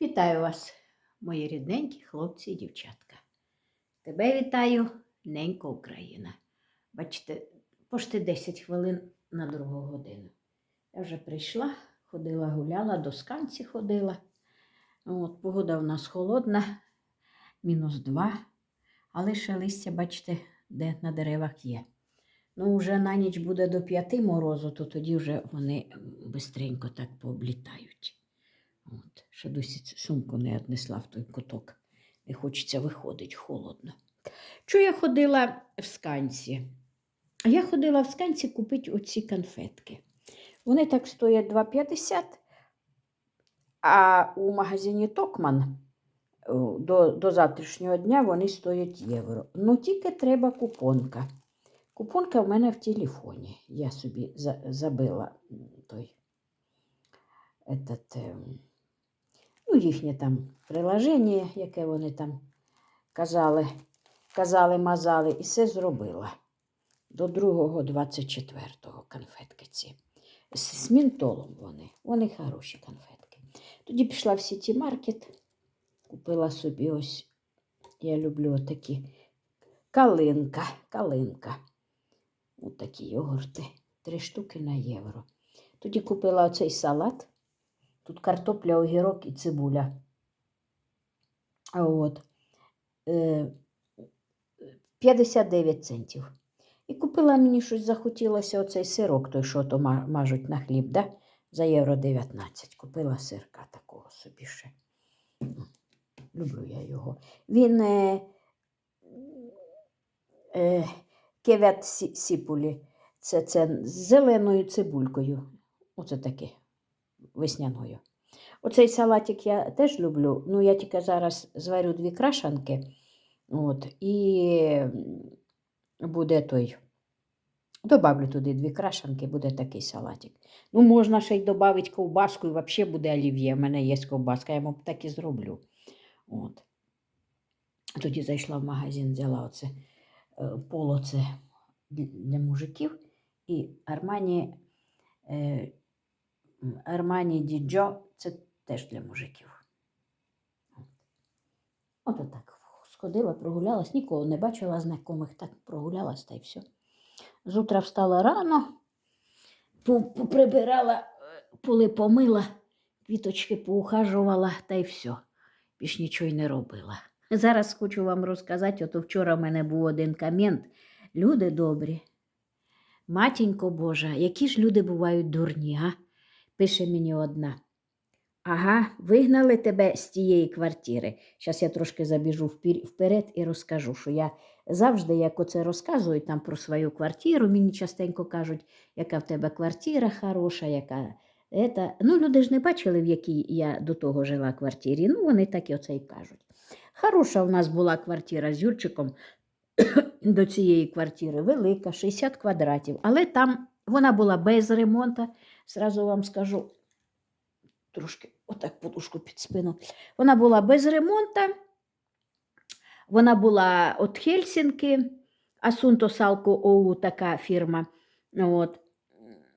Вітаю вас, мої рідненькі хлопці і дівчатка. Тебе вітаю, ненька Україна. Бачите, пошти 10 хвилин на другу годину. Я вже прийшла, ходила, гуляла, до сканці ходила. От, погода у нас холодна, мінус 2, але ще листя, бачите, де на деревах є. Ну, вже на ніч буде до 5 морозу, то тоді вже вони бистренько так пооблітають. От, ще досі сумку не віднесла в той куток. Не хочеться виходить, холодно. Чого я ходила в сканці? Я ходила в сканці купити оці конфетки. Вони так стоять 2,50, а у магазині Токман до, до завтрашнього дня вони стоять євро. Ну, тільки треба купонка. Купонка в мене в телефоні. Я собі за, забила той. Этот, ем, ну, їхнє там приложення, яке вони там казали, казали, мазали, і все зробила. До 2-го, 24-го конфетки ці. З, мінтолом вони. Вони хороші конфетки. Тоді пішла в Сіті Маркет, купила собі ось, я люблю отакі калинка, калинка. Ось такі йогурти. Три штуки на євро. Тоді купила оцей салат. Тут картопля, огірок і цибуля. От. Е, 59 центів. І купила мені щось захотілося оцей сирок, той, що то мажуть на хліб, да? за євро 19. Купила сирка такого собі ще. Люблю я його. Він е, е, кевят сіпулі. Це, це з зеленою цибулькою. Оце таке весняною. Оцей салатик я теж люблю. Ну, я тільки зараз зварю дві крашанки. От, і буде той. Добавлю туди дві крашанки, буде такий салатик. Ну, можна ще й додати ковбаску, і взагалі буде олів'є. У мене є ковбаска, я йому так і зроблю. От. Тоді зайшла в магазин, взяла оце е, поло це для мужиків і Армані, е, Армані Діджо це теж для мужиків. От отак сходила, прогулялась, нікого не бачила знайомих, так прогулялась та й все. Зутра встала рано, поприбирала, е, поли помила, квіточки поухажувала та й все. Більш нічого й не робила. Зараз хочу вам розказати, ото вчора в мене був один комент. Люди добрі. Матінько Божа, які ж люди бувають дурні, га? Пише мені одна. Ага, вигнали тебе з тієї квартири. Зараз я трошки забіжу вперед і розкажу, що я завжди, як оце розказую там про свою квартиру, мені частенько кажуть, яка в тебе квартира хороша, яка. Ета. Ну, люди ж не бачили, в якій я до того жила квартирі. Ну, вони так і оце й кажуть. Хороша у нас була квартира з Юрчиком до цієї квартири, велика, 60 квадратів, але там вона була без ремонту, зразу вам скажу, трошки отак подушку під спину. Вона була без ремонту, вона була від Хельсінки, Асунто Салко ОУ така фірма. От.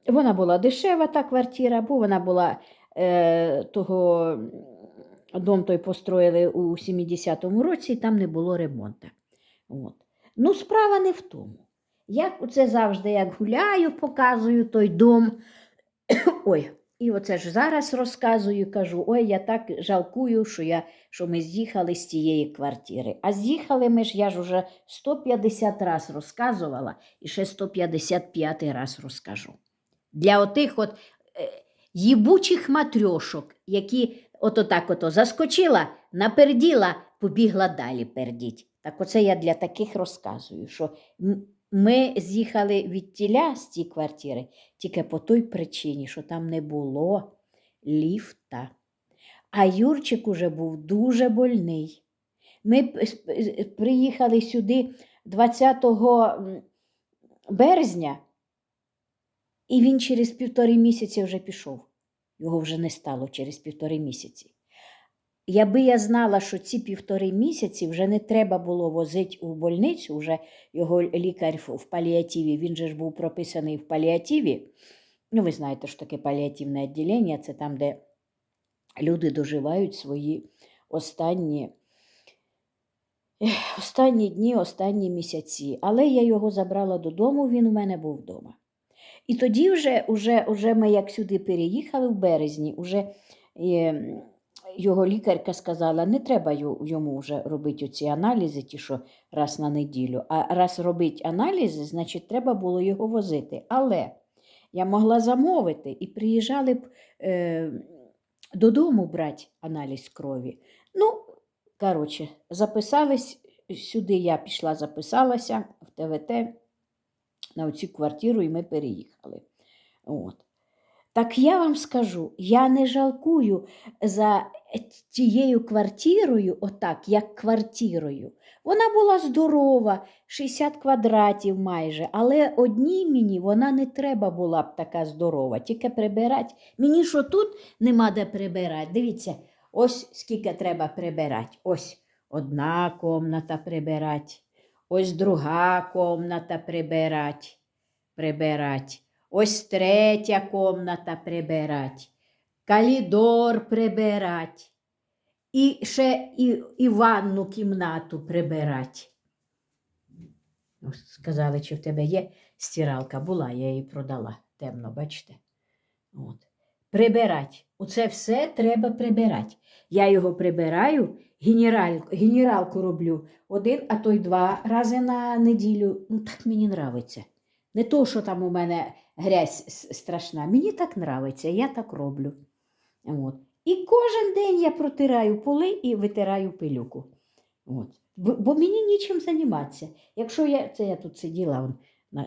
Вона була дешева, та квартира, бо вона була е, того дом той построїли у 70-му році, і там не було ремонту. От. Ну, справа не в тому. Як оце завжди, як гуляю, показую той дом. Ой, і оце ж зараз розказую, кажу, ой, я так жалкую, що, я, що ми з'їхали з тієї квартири. А з'їхали ми ж, я ж уже 150 раз розказувала і ще 155 раз розкажу. Для отих от е, їбучих матрьошок, які ото так ото заскочила, наперділа, побігла далі пердіть. Так оце я для таких розказую, що ми з'їхали від тіля з цієї квартири тільки по той причині, що там не було ліфта. А Юрчик уже був дуже больний. Ми приїхали сюди 20 березня, і він через півтори місяці вже пішов. Його вже не стало через півтори місяці. Якби я знала, що ці півтори місяці вже не треба було возити у больницю, вже його лікар в паліативі, він же ж був прописаний в паліативі. Ну, ви знаєте, що таке паліативне відділення, це там, де люди доживають свої останні, останні дні, останні місяці. Але я його забрала додому, він у мене був вдома. І тоді вже, вже, вже ми як сюди переїхали в березні, вже е, його лікарка сказала, не треба йому вже робити ці аналізи, ті, що раз на неділю. А раз робити аналізи, значить, треба було його возити. Але я могла замовити і приїжджали б е, додому брати аналіз крові. Ну, коротше, записались сюди, я пішла, записалася в ТВТ на оцю квартиру, і ми переїхали. От. Так я вам скажу, я не жалкую за тією квартирою, отак, як квартирою. Вона була здорова, 60 квадратів майже, але одній мені вона не треба була б така здорова, тільки прибирати. Мені що тут нема де прибирати. Дивіться, ось скільки треба прибирати. Ось одна комната прибирати, ось друга комната прибирати. прибирати. Ось третя комната прибирати, калідор прибирати, і ще і, і ванну кімнату прибирати. Ось Сказали, чи в тебе є стиралка? Була, я її продала. Темно, бачите? От. Прибирати. Оце все треба прибирати. Я його прибираю, генераль, генералку роблю один, а то й два рази на неділю. Ну, так мені нравиться. Не то, що там у мене грязь страшна. Мені так нравиться, я так роблю. От. І кожен день я протираю поли і витираю пилюку. От. Бо, мені нічим займатися. Якщо я, це я тут сиділа, он,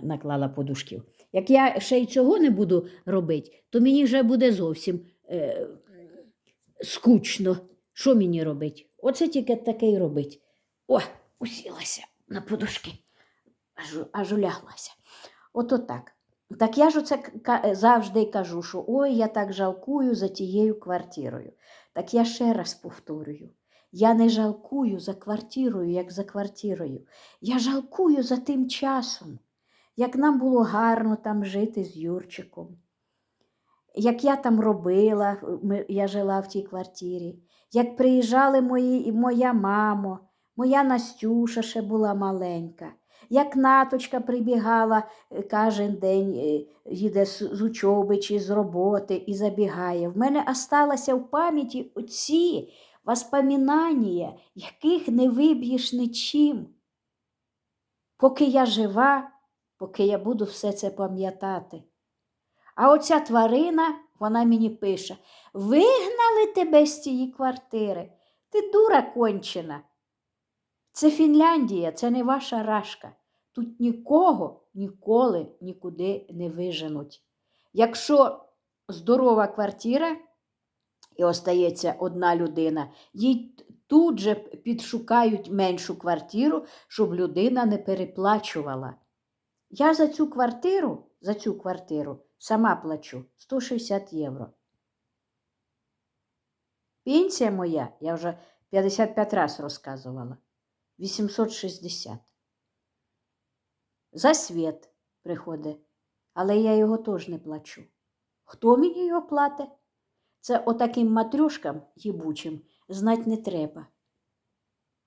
наклала подушків. Як я ще й цього не буду робити, то мені вже буде зовсім е, скучно. Що мені робити? Оце тільки таке й робить. О, усілася на подушки, аж, аж уляглася. Ото так. Так я ж оце завжди кажу, що ой, я так жалкую за тією квартирою. Так я ще раз повторюю. Я не жалкую за квартирою, як за квартирою. Я жалкую за тим часом, як нам було гарно там жити з Юрчиком. Як я там робила, я жила в тій квартирі, як приїжджали мої, моя мамо, моя Настюша ще була маленька, як наточка прибігала е, кожен день, е, їде з, учоби чи з роботи і забігає. В мене осталося в пам'яті оці воспоминання, яких не виб'єш нічим. Поки я жива, поки я буду все це пам'ятати. А оця тварина, вона мені пише: вигнали тебе з цієї квартири. Ти дура кончена. Це Фінляндія, це не ваша рашка. Тут нікого ніколи нікуди не виженуть. Якщо здорова квартира і остається одна людина, їй тут же підшукають меншу квартиру, щоб людина не переплачувала. Я за цю квартиру, за цю квартиру сама плачу 160 євро. Пенсія моя, я вже 55 разів розказувала, 860. За світ приходить, але я його теж не плачу. Хто мені його платить? Це отаким матрюшкам їбучим знать не треба.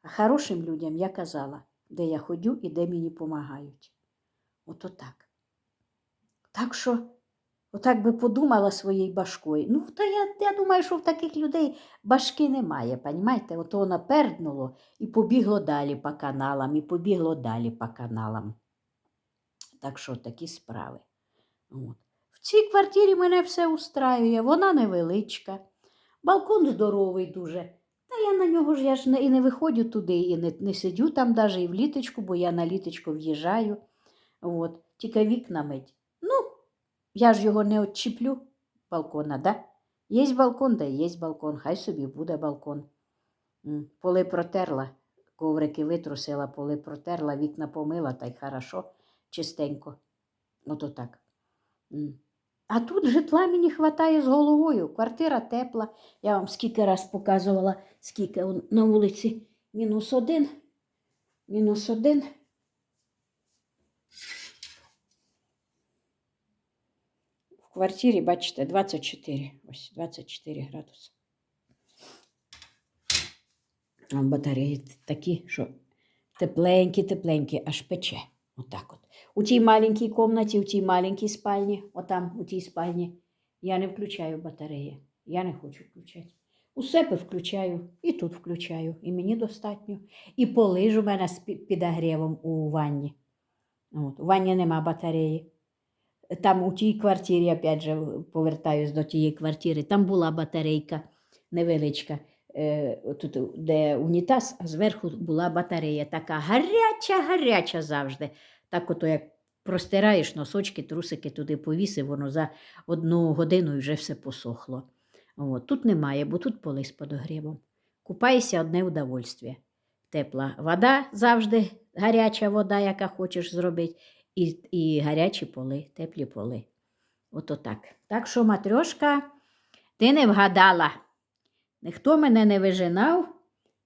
А хорошим людям я казала, де я ходю і де мені помагають. Ото так. Так що, отак би подумала своєю башкою. Ну, та я, я думаю, що в таких людей башки немає, понімаєте? Ото воно перднуло і побігло далі по каналам, і побігло далі по каналам. Так що такі справи. От. В цій квартирі мене все устраює, вона невеличка, балкон здоровий дуже. Та я на нього ж я ж не, і не виходжу туди, і не, не сидю там навіть і в літочку, бо я на літочку в'їжджаю. От. Тільки вікна мить. Ну, я ж його не відчіплю балкона, да? Є балкон, да є балкон, хай собі буде балкон. Поли протерла, коврики витрусила, поли протерла, вікна помила, та й хорошо, чистенько. Ото так. А тут житла мені хватає з головою. Квартира тепла. Я вам скільки раз показувала, скільки на вулиці мінус один. Мінус один. В квартирі, бачите, 24. Ось 24 градуси. А батареї такі, що тепленькі, тепленькі, аж пече. Отак от. У тій маленькій кімнаті, у тій маленькій спальні, отам, у тій спальні, я не включаю батареї. Я не хочу включати. У себе включаю, і тут включаю, і мені достатньо. І поли ж у мене з пі- підогрівом у ванні. От. У ванні нема батареї. Там у тій квартирі, опять же, повертаюсь до тієї квартири, там була батарейка невеличка, е, тут, де унітаз, а зверху була батарея така гаряча, гаряча завжди. Так ото як простираєш носочки, трусики туди повісив, воно за одну годину вже все посохло. От. Тут немає, бо тут поли з подогрівом. Купайся одне удовольствие. Тепла вода завжди гаряча вода, яка хочеш зробити, і, і гарячі поли, теплі поли. Ото так. Так що, матрьошка, ти не вгадала. Ніхто мене не вижинав,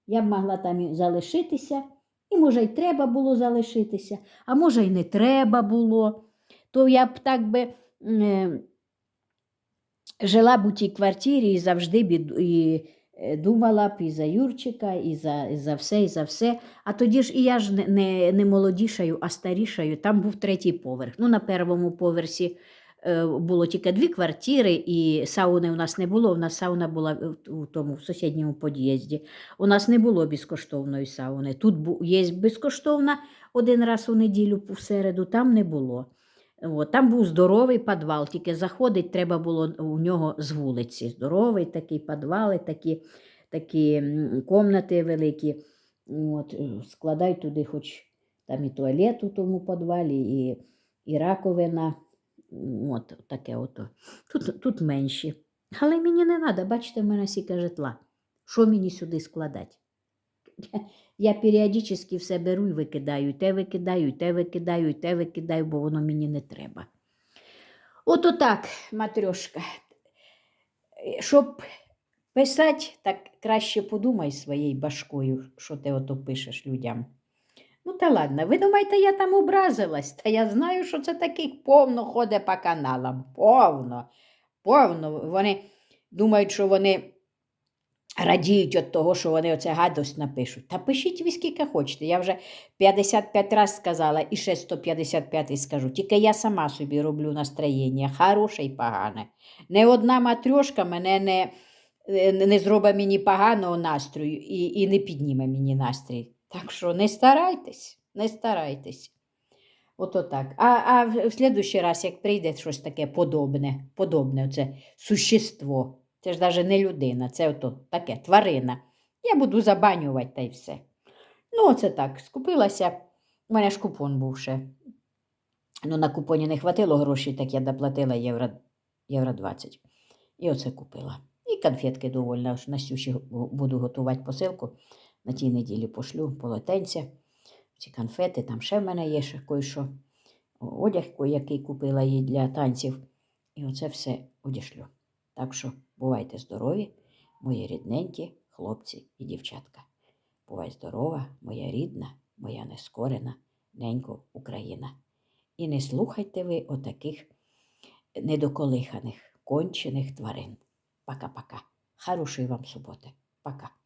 я б могла там і залишитися, і може й треба було залишитися, а може й не треба було. То я б так би е, жила б у тій квартирі і завжди б і, е, думала б і за Юрчика, і за, і за все, і за все. А тоді ж і я ж не, не, молодішаю, а старішаю. Там був третій поверх. Ну, на першому поверсі е, було тільки дві квартири, і сауни у нас не було. У нас сауна була у тому в сусідньому під'їзді. У нас не було безкоштовної сауни. Тут є безкоштовна один раз у неділю в середу, там не було. От, там був здоровий підвал, тільки заходить треба було у нього з вулиці. Здоровий такий підвал, такі, такі комнати великі. От, е, складай туди хоч там і туалет у тому підвалі, і, і раковина. От, таке ото. Тут, тут менші. Але мені не треба, бачите, в мене сіка житла. Що мені сюди складати? Я періодично все беру і викидаю, і те викидаю, і те викидаю, і те викидаю, бо воно мені не треба. Ото так, матрьошка. Щоб писати, так краще подумай своєю башкою, що ти ото пишеш людям. Ну, та ладно, ви думаєте, я там образилась, та я знаю, що це таких повно ходить по каналам. Повно, повно. Вони думають, що вони радіють від того, що вони оце гадость напишуть. Та пишіть ви скільки хочете. Я вже 55 разів сказала і ще 155 скажу. Тільки я сама собі роблю настроєння, хороше і погане. Не одна матрьошка мене не, не, не зробить мені поганого настрою і, і не підніме мені настрій. Так що не старайтесь, не старайтесь. Ото так. А, а в в слідущий раз, як прийде щось таке подобне, подобне оце существо, це ж навіть не людина, це ото таке тварина. Я буду забанювати та й все. Ну, оце так. Скупилася. У мене ж купон був ще. Ну, на купоні не хватило грошей, так я доплатила євро, євро 20. І оце купила. І конфетки довольно. Аж На сюші буду готувати посилку. На тій неділі пошлю полотенця. Ці конфети, там ще в мене є ще кое-що. Одяг, який купила їй для танців. І оце все одішлю. Так що бувайте здорові, мої рідненькі хлопці і дівчатка. Бувай здорова, моя рідна, моя нескорена, ненько Україна. І не слухайте ви отаких недоколиханих, кончених тварин. Пока-пока. Хорошої вам суботи. Пока.